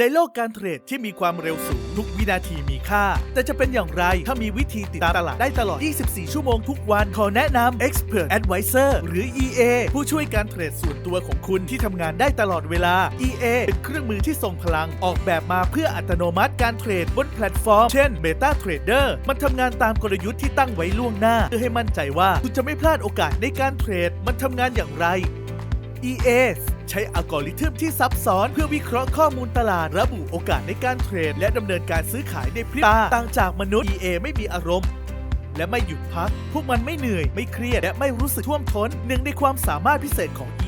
ในโลกการเทรดที่มีความเร็วสูงทุกวินาทีมีค่า แต่จะเป็นอย่างไรถ้ามีวิธีติดตามตลาดได้ตลอด 24 ชั่วโมงทุกวัน ขอแนะนำ Expert Advisor หรือ EA ผู้ช่วยการเทรดส่วนตัวของคุณที่ทำงานได้ตลอดเวลา EA เป็นเครื่องมือที่ทรงพลังออกแบบมาเพื่ออัตโนมัติการเทรดบนแพลตฟอร์ม เช่น Beta Trader มันทำงานตามกลยุทธ์ที่ตั้งไว้ล่วงหน้า เพื่อให้มั่นใจว่าคุณจะไม่พลาดโอกาสในการเทรด มันทำงานอย่างไร EA ใช้อัลกอริทึมที่ซับซ้อน เพื่อวิเคราะห์ข้อมูลตลาดระบุโอกาสในการเทรด และดำเนินการซื้อขายในพริบตาต่างจากมนุษย์ EA ไม่มีอารมณ์และไม่หยุดพัก พวกมันไม่เหนื่อย ไม่เครียด และไม่รู้สึกท่วมท้น หนึ่งในความสามารถพิเศษของ EA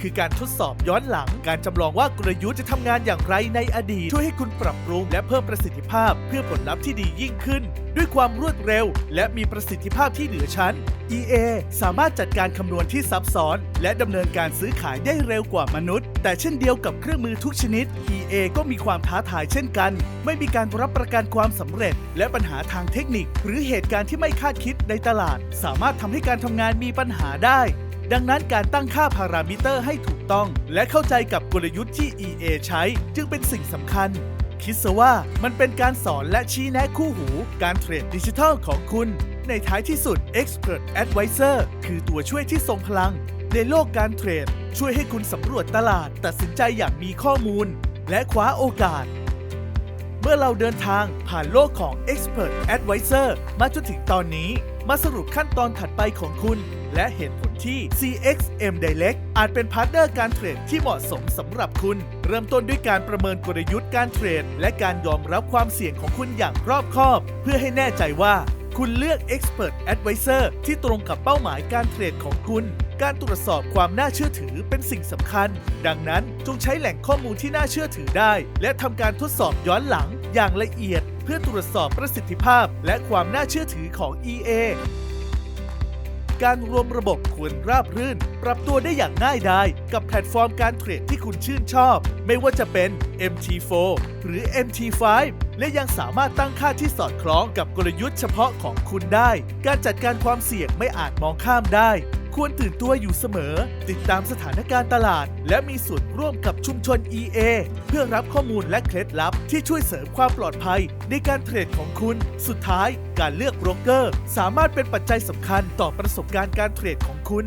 คือการทดสอบย้อนหลัง การจำลองว่ากลยุทธ์จะทำงานอย่างไรในอดีต ช่วยให้คุณปรับปรุงและเพิ่มประสิทธิภาพ เพื่อผลลัพธ์ที่ดียิ่งขึ้น ด้วยความรวดเร็ว และมีประสิทธิภาพที่เหนือชั้น EA สามารถจัดการคำนวณที่ซับซ้อน และดำเนินการซื้อขายได้เร็วกว่ามนุษย์ แต่เช่นเดียวกับเครื่องมือทุกชนิด EA ก็มีความท้าทายเช่นกัน ไม่มีการรับประกันความสำเร็จ และปัญหาทางเทคนิค หรือเหตุการณ์ที่ไม่คาดคิดในตลาด สามารถทำให้การทำงานมีปัญหาได้ ดังนั้นการตั้งค่าพารามิเตอร์ให้ถูกต้อง และเข้าใจกับกลยุทธ์ที่ EA ใช้ จึงเป็นสิ่งสำคัญ คิดซะว่ามันเป็นการสอนและชี้แนะคู่หู การเทรดดิจิทัลของคุณ ในท้ายที่สุด Expert Advisor คือตัวช่วยที่ทรงพลัง ในโลกการเทรด ช่วยให้คุณสำรวจตลาด ตัดสินใจอย่างมีข้อมูล และคว้าโอกาส เมื่อเราเดินทางผ่านโลกของ Expert Advisor มาจนถึงตอนนี้ มาสรุปขั้นตอนถัดไปของคุณ และเหตุผลที่ CXM Direct อาจเป็นพาร์ทเนอร์การเทรดที่เหมาะสมสำหรับคุณ เริ่มต้นด้วยการประเมินกลยุทธ์การเทรด และการยอมรับความเสี่ยงของคุณอย่างรอบคอบ เพื่อให้แน่ใจว่าคุณเลือก Expert Advisor ที่ตรงกับเป้าหมายการเทรดของคุณ การตรวจสอบความน่าเชื่อถือเป็นสิ่งสำคัญ ดังนั้นจงใช้แหล่งข้อมูลที่น่าเชื่อถือได้ และทำการทดสอบย้อนหลังอย่างละเอียด เพื่อตรวจสอบประสิทธิภาพ และความน่าเชื่อถือของ EA การรวมระบบควรราบรื่น ปรับตัวได้อย่างง่ายดายกับแพลตฟอร์มการเทรดที่คุณชื่นชอบ ไม่ว่าจะเป็น MT4 หรือ MT5 และยังสามารถตั้งค่าที่สอดคล้องกับกลยุทธ์เฉพาะของคุณได้ การจัดการความเสี่ยงไม่อาจมองข้ามได้ ควรตื่นตัวอยู่เสมอ ติดตามสถานการณ์ตลาด และมีส่วนร่วมกับชุมชน EA เพื่อรับข้อมูลและเคล็ดลับที่ช่วยเสริมความปลอดภัย ในการเทรดของคุณ สุดท้ายการเลือกโบรกเกอร์ สามารถเป็นปัจจัยสำคัญต่อประสบการณ์การเทรดของคุณ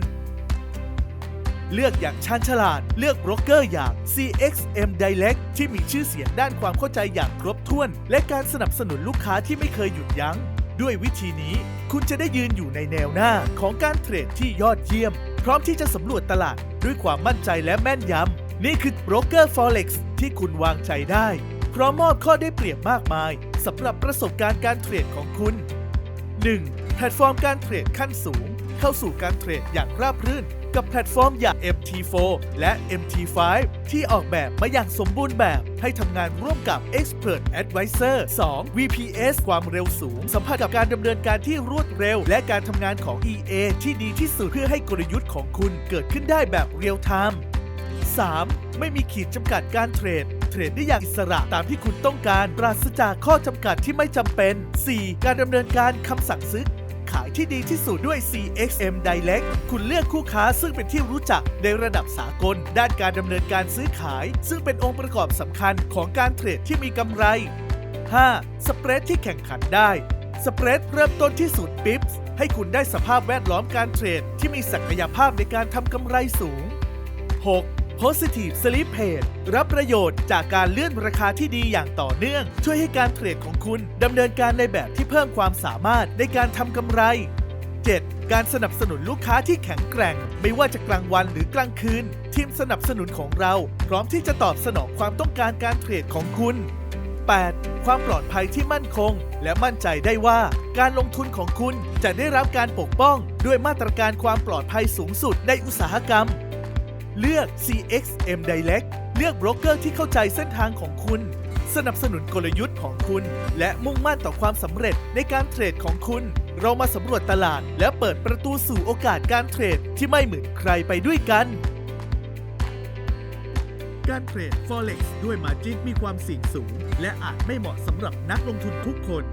เลือกอย่างชาญฉลาด เลือกโบรกเกอร์อย่าง CXM Direct ที่มีชื่อเสียงด้านความเข้าใจอย่างครบถ้วน และการสนับสนุนลูกค้าที่ไม่เคยหยุดยัง้ง ด้วยวิธีนี้คุณจะได้ยืนอยู่ในแนวหน้าของการเทรดที่ยอดเยี่ยม พร้อมที่จะสำรวจตลาดด้วยความมั่นใจและแม่นยำ นี่คือโบรกเกอร์ Forex ที่คุณวางใจได้ พร้อมมอบข้อได้เปรียบมากมายสำหรับประสบการณ์การเทรดของคุณ 1. แพลตฟอร์มการเทรดขั้นสูง เข้าสู่การเทรดอย่างราบรื่น กับแพลตฟอร์มอย่าง MT4 และ MT5 ที่ออกแบบมาอย่างสมบูรณ์แบบให้ทำงานร่วมกับ Expert Advisor 2. VPS ความเร็วสูง สัมผัสกับการดำเนินการที่รวดเร็ว และการทำงานของ EA ที่ดีที่สุดเพื่อให้กลยุทธ์ของคุณเกิดขึ้นได้แบบเรียลไทม์ 3. ไม่มีขีดจำกัดการเทรด เทรดได้อย่างอิสระตามที่คุณต้องการ ปราศจากข้อจำกัดที่ไม่จำเป็น 4. การดำเนินการคำสั่งซื้อ ขายที่ดีที่สุดด้วย CXM Direct คุณเลือกคู่ค้าซึ่งเป็นที่รู้จักในระดับสากล ด้านการดำเนินการซื้อขาย ซึ่งเป็นองค์ประกอบสำคัญของการเทรดที่มีกำไร 5. สเปรดที่แข่งขันได้ สเปรดเริ่มต้นที่ศูนย์ปิปส์ให้คุณได้สภาพแวดล้อมการเทรดที่มีศักยภาพในการทำกำไรสูง 6. Positive Sleep Page รับประโยชน์จากการเลื่อนราคาที่ดีอย่างต่อเนื่อง ช่วยให้การเทรดของคุณดำเนินการในแบบที่เพิ่มความสามารถในการทำกำไร 7. การสนับสนุนลูกค้าที่แข็งแกร่ง ไม่ว่าจะกลางวันหรือกลางคืน ทีมสนับสนุนของเรา พร้อมที่จะตอบสนองความต้องการการเทรดของคุณ 8. ความปลอดภัยที่มั่นคง และมั่นใจได้ว่าการลงทุนของคุณจะได้รับการปกป้อง ด้วยมาตรการความปลอดภัยสูงสุดในอุตสาหกรรม เลือก CXM Direct เลือกโบรกเกอร์ที่เข้าใจเส้นทางของคุณ สนับสนุนกลยุทธ์ของคุณ และมุ่งมั่นต่อความสำเร็จในการเทรดของคุณ เรามาสำรวจตลาด และเปิดประตูสู่โอกาสการเทรดที่ไม่เหมือนใครไปด้วยกัน การเทรด Forex ด้วย Margin มีความเสี่ยงสูง และอาจไม่เหมาะสำหรับนักลงทุนทุกคน